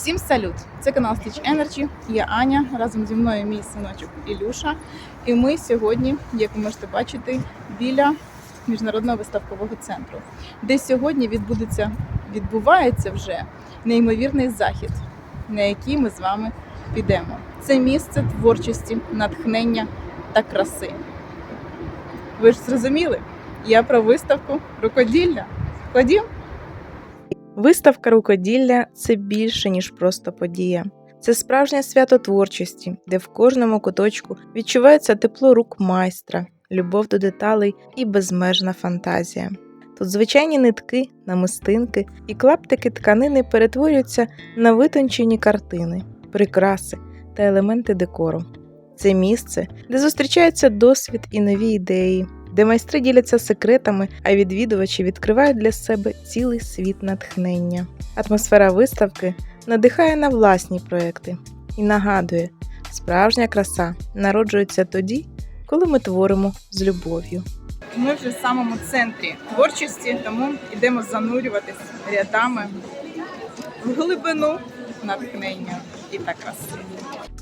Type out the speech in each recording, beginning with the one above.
Всім салют! Це канал Stitch Energy. Я Аня. Разом зі мною мій синочок Ілюша. І ми сьогодні, як ви можете бачити, біля міжнародного виставкового центру, де сьогодні відбудеться, відбувається вже неймовірний захід, на який ми з вами підемо. Це місце творчості, натхнення та краси. Ви ж зрозуміли? Я про виставку рукоділля. Ходім! Виставка рукоділля це більше, ніж просто подія. Це справжнє свято творчості, де в кожному куточку відчувається тепло рук майстра, любов до деталей і безмежна фантазія. Тут звичайні нитки, намистинки і клаптики тканини перетворюються на витончені картини, прикраси та елементи декору. Це місце, де зустрічається досвід і нові ідеї, де майстри діляться секретами, а відвідувачі відкривають для себе цілий світ натхнення. Атмосфера виставки надихає на власні проекти і нагадує, справжня краса народжується тоді, коли ми творимо з любов'ю. Ми вже в самому центрі творчості, тому йдемо занурюватись рядами в глибину натхнення і та краси.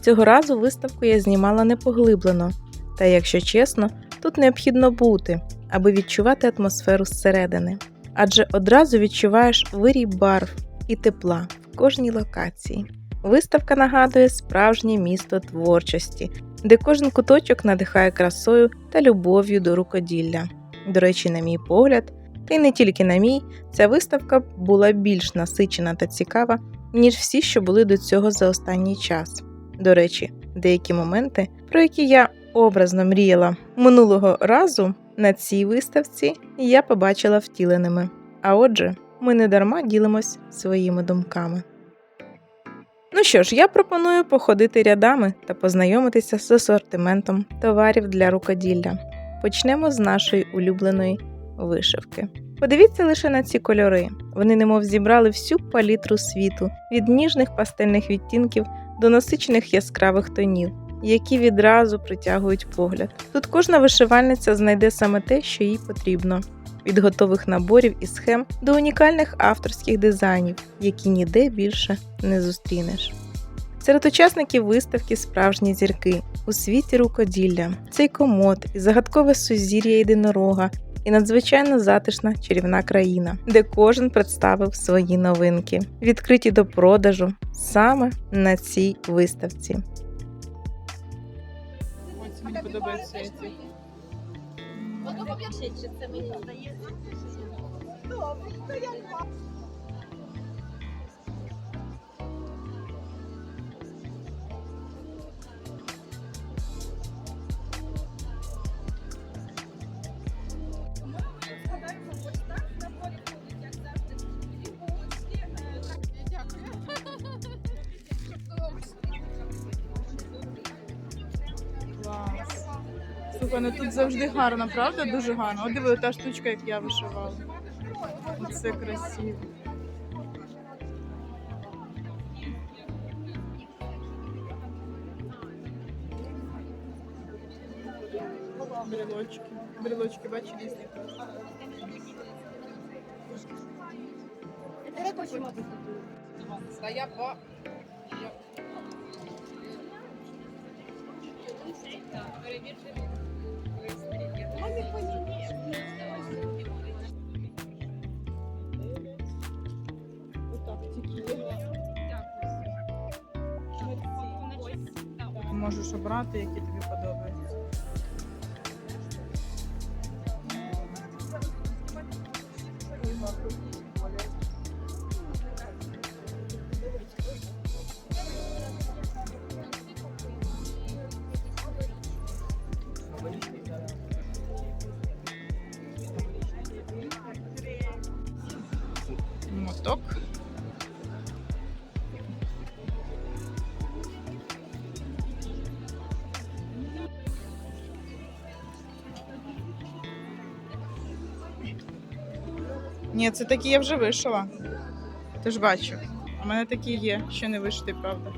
Цього разу виставку я знімала непоглиблено, та якщо чесно, тут необхідно бути, аби відчувати атмосферу зсередини. Адже одразу відчуваєш вирій барв і тепла в кожній локації. Виставка нагадує справжнє місто творчості, де кожен куточок надихає красою та любов'ю до рукоділля. До речі, на мій погляд, та й не тільки на мій, ця виставка була більш насичена та цікава, ніж всі, що були до цього за останній час. До речі, деякі моменти, про які я образно мріяла минулого разу на цій виставці, я побачила втіленими. А отже, ми не дарма ділимось своїми думками. Ну що ж, я пропоную походити рядами та познайомитися з асортиментом товарів для рукоділля. Почнемо з нашої улюбленої вишивки. Подивіться лише на ці кольори. Вони немов зібрали всю палітру світу від ніжних пастельних відтінків до насичених яскравих тонів, які відразу притягують погляд. Тут кожна вишивальниця знайде саме те, що їй потрібно. Від готових наборів і схем до унікальних авторських дизайнів, які ніде більше не зустрінеш. Серед учасників виставки справжні зірки у світі рукоділля, цей комод і загадкове сузір'я єдинорога, і надзвичайно затишна чарівна країна, де кожен представив свої новинки, відкриті до продажу саме на цій виставці. Мені подобаються ці. Клас. Завжди гарно, правда? Дуже гарно. От диви, та штучка, як я вишивала. Це красиво. Брелочки. Брелочки, бачиш, різні теж. Отак тільки є. Можеш обрати, які тобі подобаються. Ні, це такі я вже вишила. ж бачу. У мене такі є, що не вишити, правда.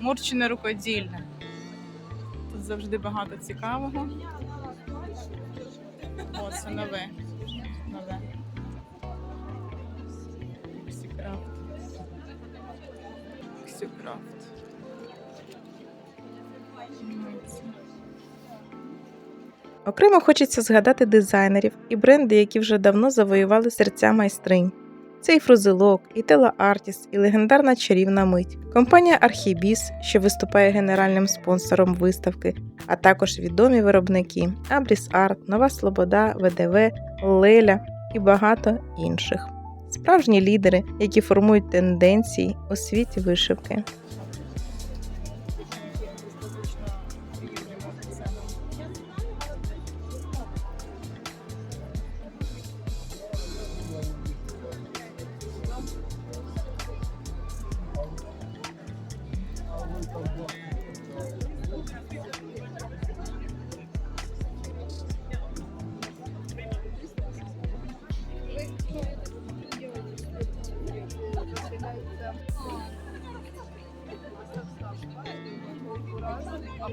Мурчина рукодільна. Завжди багато цікавого. О, це нове. Нове. Ксюкрафт. Ксюкрафт. Окремо хочеться згадати дизайнерів і бренди, які вже давно завоювали серця майстринь. Це і Фрузелок, і Тела Артіс, і легендарна чарівна мить. Компанія Архібіс, що виступає генеральним спонсором виставки, а також відомі виробники Абріс Арт, Нова Слобода, ВДВ, Леля і багато інших. Справжні лідери, які формують тенденції у світі вишивки.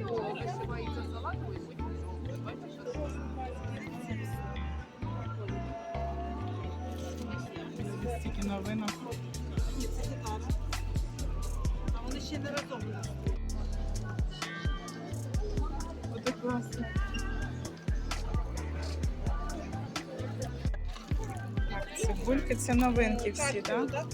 Або вишивається салатовий, потім Стільки новинок. А вони ще не разом. Оце класно. Так, цибульки це новинки всі, так? Да?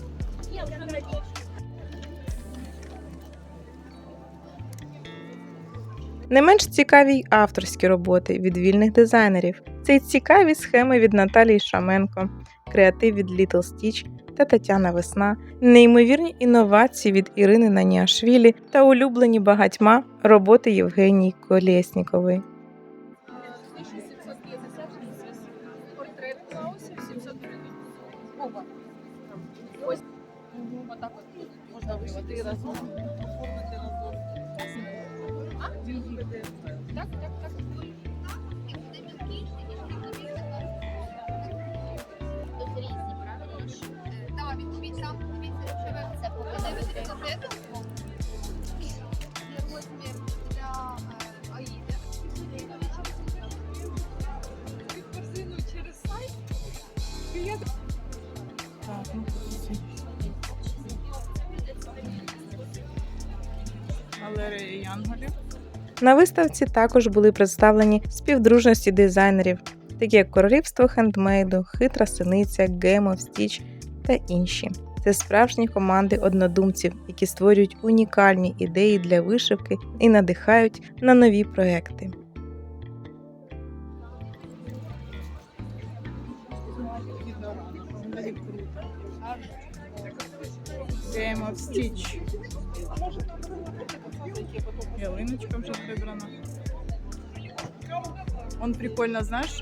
Не менш цікаві й авторські роботи від вільних дизайнерів. Це й цікаві схеми від Наталії Шаменко, креатив від Little Stitch та Тетяна Весна, неймовірні інновації від Ірини Наніашвілі та улюблені багатьма роботи Євгенії Колєснікової. Портрет Клауса 700 гривень. Ось. Можна вивати разом. Так, так, так. На виставці також були представлені співдружності дизайнерів, такі як Королівство хендмейду, Хитра синиця, Гемо, Стіч та інші. Це справжні команди однодумців, які створюють унікальні ідеї для вишивки і надихають на нові проекти. Game of Stitch. Ялиночка вже прибрана. Он прикольно, знаешь?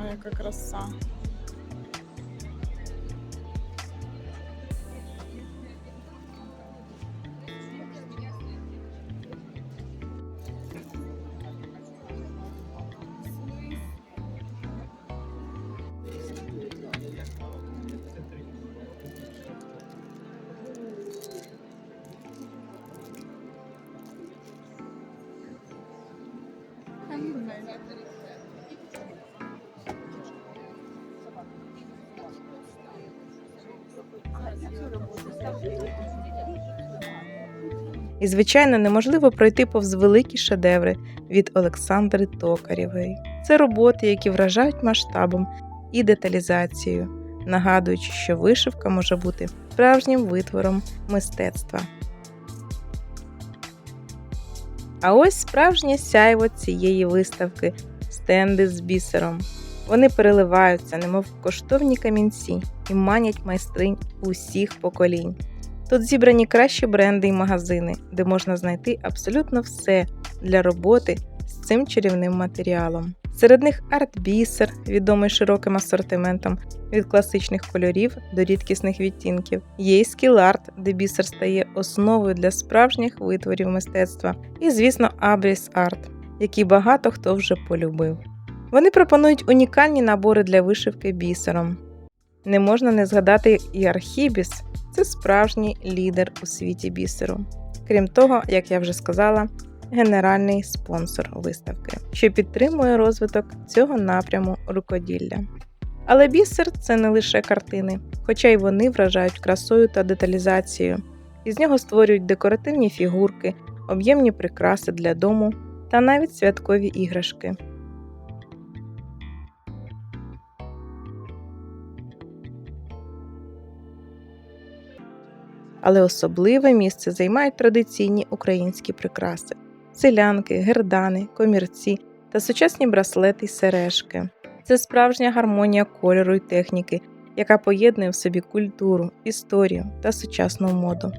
Ой, яка краса. І, звичайно, неможливо пройти повз великі шедеври від Олександри Токарєвої. Це роботи, які вражають масштабом і деталізацією, нагадуючи, що вишивка може бути справжнім витвором мистецтва. А ось справжнє сяйво цієї виставки стенди з бісером. Вони переливаються, немов коштовні камінці, і манять майстринь усіх поколінь. Тут зібрані кращі бренди і магазини, де можна знайти абсолютно все для роботи з цим чарівним матеріалом. Серед них арт-бісер, відомий широким асортиментом від класичних кольорів до рідкісних відтінків. Є й скіл-арт, де бісер стає основою для справжніх витворів мистецтва. І, звісно, Абріс Арт, який багато хто вже полюбив. Вони пропонують унікальні набори для вишивки бісером. Не можна не згадати і Архібіс це справжній лідер у світі бісеру. Крім того, як я вже сказала, генеральний спонсор виставки, що підтримує розвиток цього напряму рукоділля. Але бісер це не лише картини, хоча й вони вражають красою та деталізацією. Із нього створюють декоративні фігурки, об'ємні прикраси для дому та навіть святкові іграшки. Але особливе місце займають традиційні українські прикраси: селянки, гердани, комірці та сучасні браслети й сережки. Це справжня гармонія кольору й техніки, яка поєднує в собі культуру, історію та сучасну моду.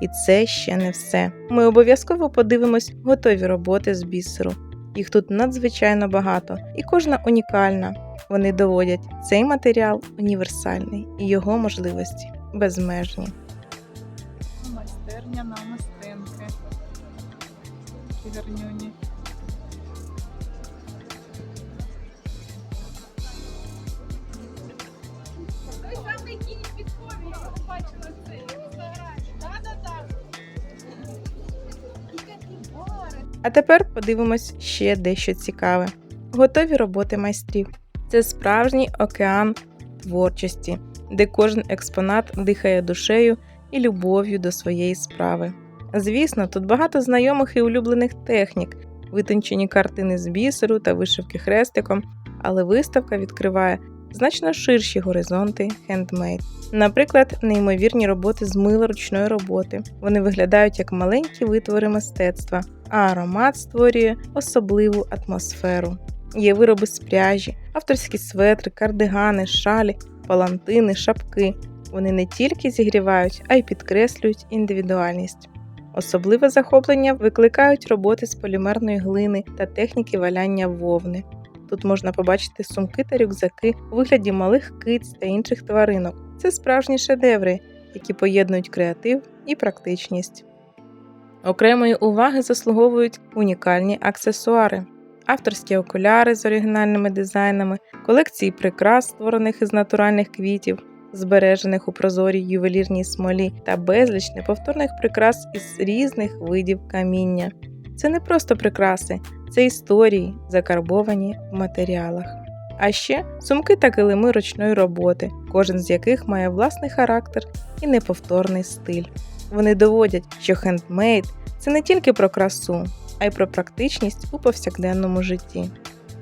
І це ще не все. Ми обов'язково подивимось готові роботи з бісеру. Їх тут надзвичайно багато, і кожна унікальна. Вони доводять, цей матеріал універсальний і його можливості безмежні. Майстерня на мастинки. Такі гарнюні. Той самий кінь під формі, я побачила це в інстаграмі. Да-да-да. А тепер подивимось ще дещо цікаве: готові роботи майстрів. Це справжній океан творчості, де кожен експонат дихає душею і любов'ю до своєї справи. Звісно, тут багато знайомих і улюблених технік, витончені картини з бісеру та вишивки хрестиком, але виставка відкриває значно ширші горизонти хендмейд. Наприклад, неймовірні роботи з мила ручної роботи. Вони виглядають як маленькі витвори мистецтва, а аромат створює особливу атмосферу. Є вироби з пряжі, авторські светри, кардигани, шалі, палантини, шапки. Вони не тільки зігрівають, а й підкреслюють індивідуальність. Особливе захоплення викликають роботи з полімерної глини та техніки валяння вовни. Тут можна побачити сумки та рюкзаки у вигляді малих киць та інших тваринок. Це справжні шедеври, які поєднують креатив і практичність. Окремої уваги заслуговують унікальні аксесуари, авторські окуляри з оригінальними дизайнами, колекції прикрас, створених із натуральних квітів, збережених у прозорій ювелірній смолі та безліч неповторних прикрас із різних видів каміння. Це не просто прикраси, це історії, закарбовані в матеріалах. А ще сумки та килими ручної роботи, кожен з яких має власний характер і неповторний стиль. Вони доводять, що хендмейд це не тільки про красу, а й про практичність у повсякденному житті.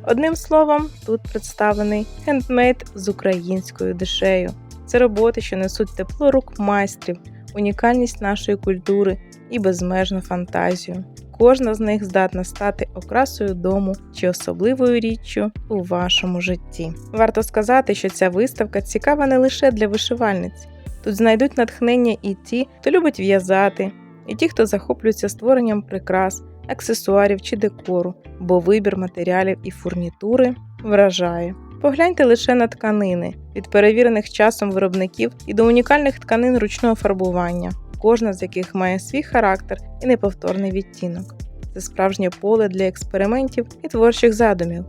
Одним словом, тут представлений хендмейд з українською душею. Це роботи, що несуть тепло рук майстрів, унікальність нашої культури і безмежну фантазію. Кожна з них здатна стати окрасою дому чи особливою річчю у вашому житті. Варто сказати, що ця виставка цікава не лише для вишивальниць. Тут знайдуть натхнення і ті, хто любить в'язати, і ті, хто захоплюється створенням прикрас, аксесуарів чи декору, бо вибір матеріалів і фурнітури вражає. Погляньте лише на тканини від перевірених часом виробників і до унікальних тканин ручного фарбування, кожна з яких має свій характер і неповторний відтінок. Це справжнє поле для експериментів і творчих задумів.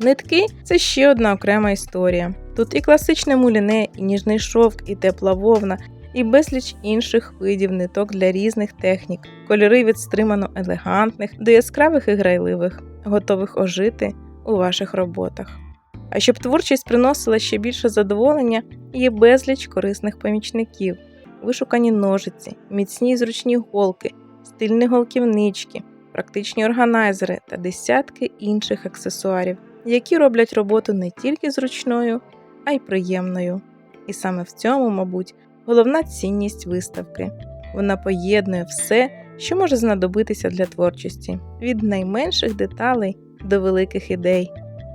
Нитки це ще одна окрема історія. Тут і класичне муліне, і ніжний шовк, і тепла вовна, і безліч інших видів ниток для різних технік, кольори від стримано елегантних до яскравих і грайливих, готових ожити у ваших роботах. А щоб творчість приносила ще більше задоволення, є безліч корисних помічників, вишукані ножиці, міцні й зручні голки, стильні голківнички, практичні органайзери та десятки інших аксесуарів, які роблять роботу не тільки зручною, а й приємною. І саме в цьому, мабуть, головна цінність виставки. Вона поєднує все, що може знадобитися для творчості, від найменших деталей до великих ідей.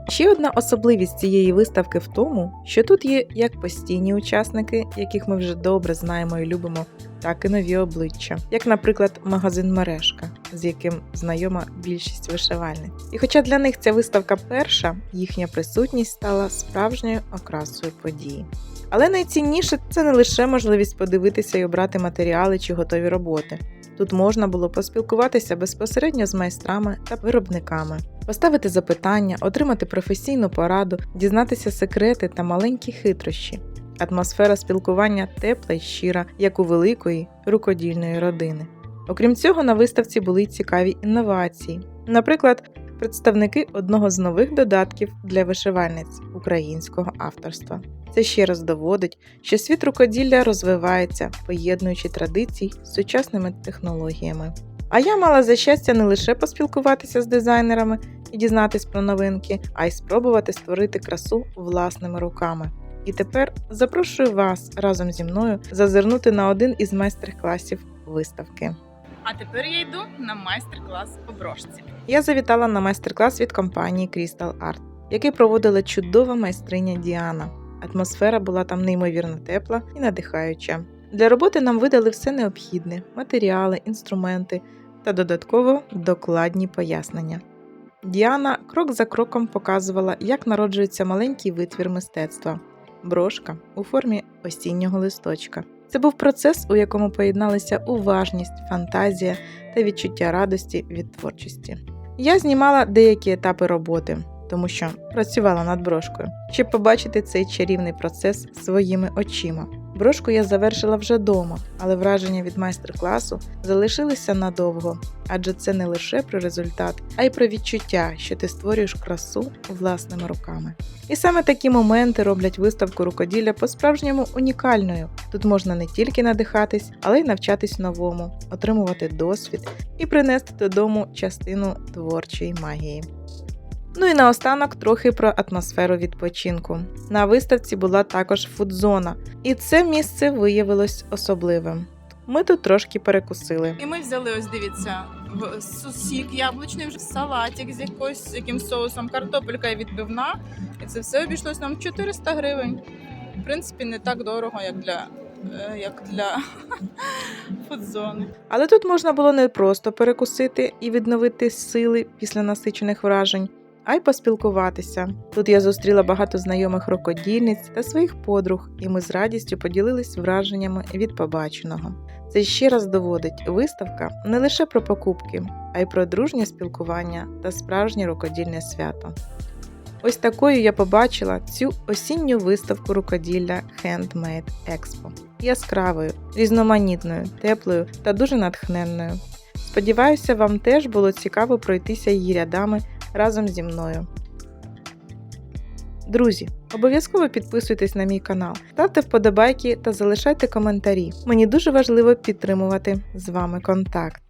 Ще одна особливість цієї виставки в тому, що тут є як постійні учасники, яких ми вже добре знаємо і любимо, так і нові обличчя, як, наприклад, магазин Мережка, з яким знайома більшість вишивальниць. І хоча для них ця виставка перша, їхня присутність стала справжньою окрасою події. Але найцінніше це не лише можливість подивитися і обрати матеріали чи готові роботи. Тут можна було поспілкуватися безпосередньо з майстрами та виробниками, поставити запитання, отримати професійну пораду, дізнатися секрети та маленькі хитрощі. Атмосфера спілкування тепла й щира, як у великої рукодільної родини. Окрім цього, на виставці були цікаві інновації. Наприклад, представники одного з нових додатків для вишивальниць українського авторства. Це ще раз доводить, що світ рукоділля розвивається, поєднуючи традиції з сучасними технологіями. А я мала за щастя не лише поспілкуватися з дизайнерами і дізнатись про новинки, а й спробувати створити красу власними руками. І тепер запрошую вас разом зі мною зазирнути на один із майстер-класів виставки. А тепер я йду на майстер-клас по брошці. Я завітала на майстер-клас від компанії Crystal Art, який проводила чудова майстриня Діана. Атмосфера була там неймовірно тепла і надихаюча. Для роботи нам видали все необхідне: матеріали, інструменти та додатково докладні пояснення. Діана крок за кроком показувала, як народжується маленький витвір мистецтва брошка у формі осіннього листочка. Це був процес, у якому поєдналися уважність, фантазія та відчуття радості від творчості. Я знімала деякі етапи роботи, тому що працювала над брошкою, щоб побачити цей чарівний процес своїми очима. Брошку я завершила вже вдома, але враження від майстер-класу залишилися надовго, адже це не лише про результат, а й про відчуття, що ти створюєш красу власними руками. І саме такі моменти роблять виставку рукоділля по-справжньому унікальною. Тут можна не тільки надихатись, але й навчатись новому, отримувати досвід і принести додому частину творчої магії. Ну і наостанок трохи про атмосферу відпочинку. На виставці була також фудзона, і це місце виявилось особливим. Ми тут трошки перекусили. І ми взяли, ось дивіться, сусік яблучний, вже салатик з якоюсь з якимсь соусом, картопелька і відбивна. І це все обійшлось нам 400 гривень. В принципі, не так дорого, як для, е, як для фудзони. Але тут можна було не просто перекусити і відновити сили після насичених вражень, а й поспілкуватися. Тут я зустріла багато знайомих рукодільниць та своїх подруг, і ми з радістю поділились враженнями від побаченого. Це ще раз доводить виставка не лише про покупки, а й про дружнє спілкування та справжнє рукодільне свято. Ось такою я побачила цю осінню виставку рукоділля Handmade Expo. Яскравою, різноманітною, теплою та дуже натхненною. Сподіваюся, вам теж було цікаво пройтися її рядами разом зі мною. Друзі, обов'язково підписуйтесь на мій канал, ставте вподобайки та залишайте коментарі. Мені дуже важливо підтримувати з вами контакт.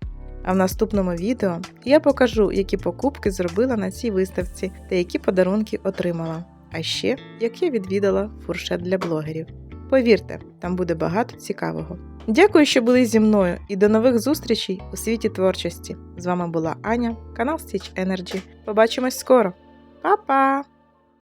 А в наступному відео я покажу, які покупки зробила на цій виставці та які подарунки отримала. А ще як я відвідала фуршет для блогерів. Повірте, там буде багато цікавого. Дякую, що були зі мною, і до нових зустрічей у світі творчості. З вами була Аня, канал Stitch Energy. Побачимось скоро. Па-па!